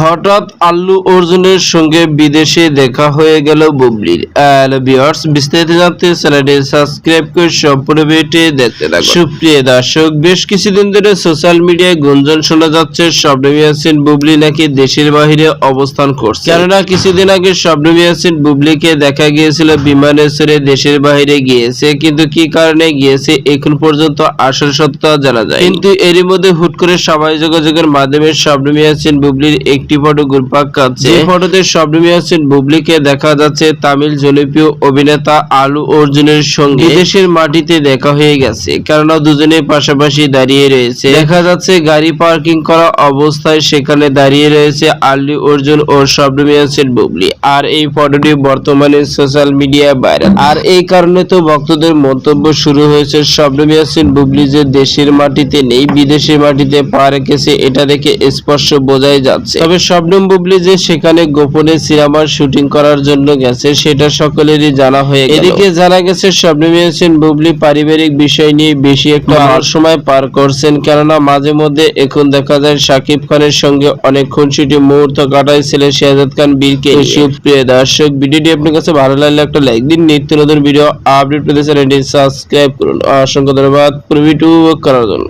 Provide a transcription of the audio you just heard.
হঠাৎ আল্লু অর্জুনের সঙ্গে বিদেশে দেখা হয়ে গেল বুবলির। ভিউয়ার্স বিস্তারিত জানতে চ্যানেলটি সাবস্ক্রাইব করে সম্পূর্ণ ভিডিওটি দেখতে থাকুন। সুপ্রিয় দর্শক, বেশ কিছুদিন ধরে সোশ্যাল মিডিয়ায় গুঞ্জন শোনা যাচ্ছে শবনম ইয়াসিন বুবলি নাকি দেশের বাইরে অবস্থান করছে। কেননা কিছুদিন আগে শবনম ইয়াসিন বুবলিকে দেখা গিয়েছিল বিমানে চড়ে দেশের বাইরে গিয়েছে, কিন্তু কি কারণে গিয়েছে, এখন পর্যন্ত আসল সত্যতা জানা যায় কিন্তু এরই মধ্যে হুট করে সবাই যোগাযোগের মাধ্যমে শবনম ইয়াসিন বুবলির একটি ফটো ঘুরপাক খাচ্ছে। ফটোতে শবনম ইয়াসিন বুবলিকে দেখা যাচ্ছে তামিল জনপ্রিয় অভিনেতা আলু অর্জুনের সঙ্গে। দেশের মাটিতে দেখা হয়ে গেছে কেননা দুজনে পাশাপাশি দাঁড়িয়ে রয়েছে। দেখা যাচ্ছে গাড়ি পার্কিং করা অবস্থায় সেখানে দাঁড়িয়ে রয়েছে আলু অর্জুন ও শবনম ইয়াসিন বুবলি। আর এই ফটোটি বর্তমানে সোশ্যাল মিডিয়ায় ভাইরাল। আর এই কারণে তো ভক্তদের মন্তব্য শুরু হয়েছে শবনম ইয়াসিন বুবলি যে দেশের মাটিতে নেই বিদেশের মাটিতে পা রেখেছে এটা দেখে স্পষ্ট বোঝাই যাচ্ছে। তবে শবনম বুবলি যে সেখানে গোপনে সিনেমার শুটিং করার জন্য গেছে সেটা সকলেরই জানা হয়ে এদিকে জানা গেছে শবনম ইয়াসিন বুবলি পারিবারিক বিষয় নিয়ে বেশি একটা ভালো সময় পার করছেন কেননা মাঝে মধ্যে এখন দেখা যায় শাকিব খানের সঙ্গে অনেক খুনসুটি মুহূর্ত কাটাইছিলেন শাহজাদ খান বীরকে। সুপ্রিয় দর্শক ভিডিওটি আপনার কাছে ভালো লাগলে একটা লাইক দিন নিত্য নতুন ভিডিও আপডেট পেতে চ্যানেলটি সাবস্ক্রাইব করুন। অসংখ্য ধন্যবাদ পুরো করার জন্য।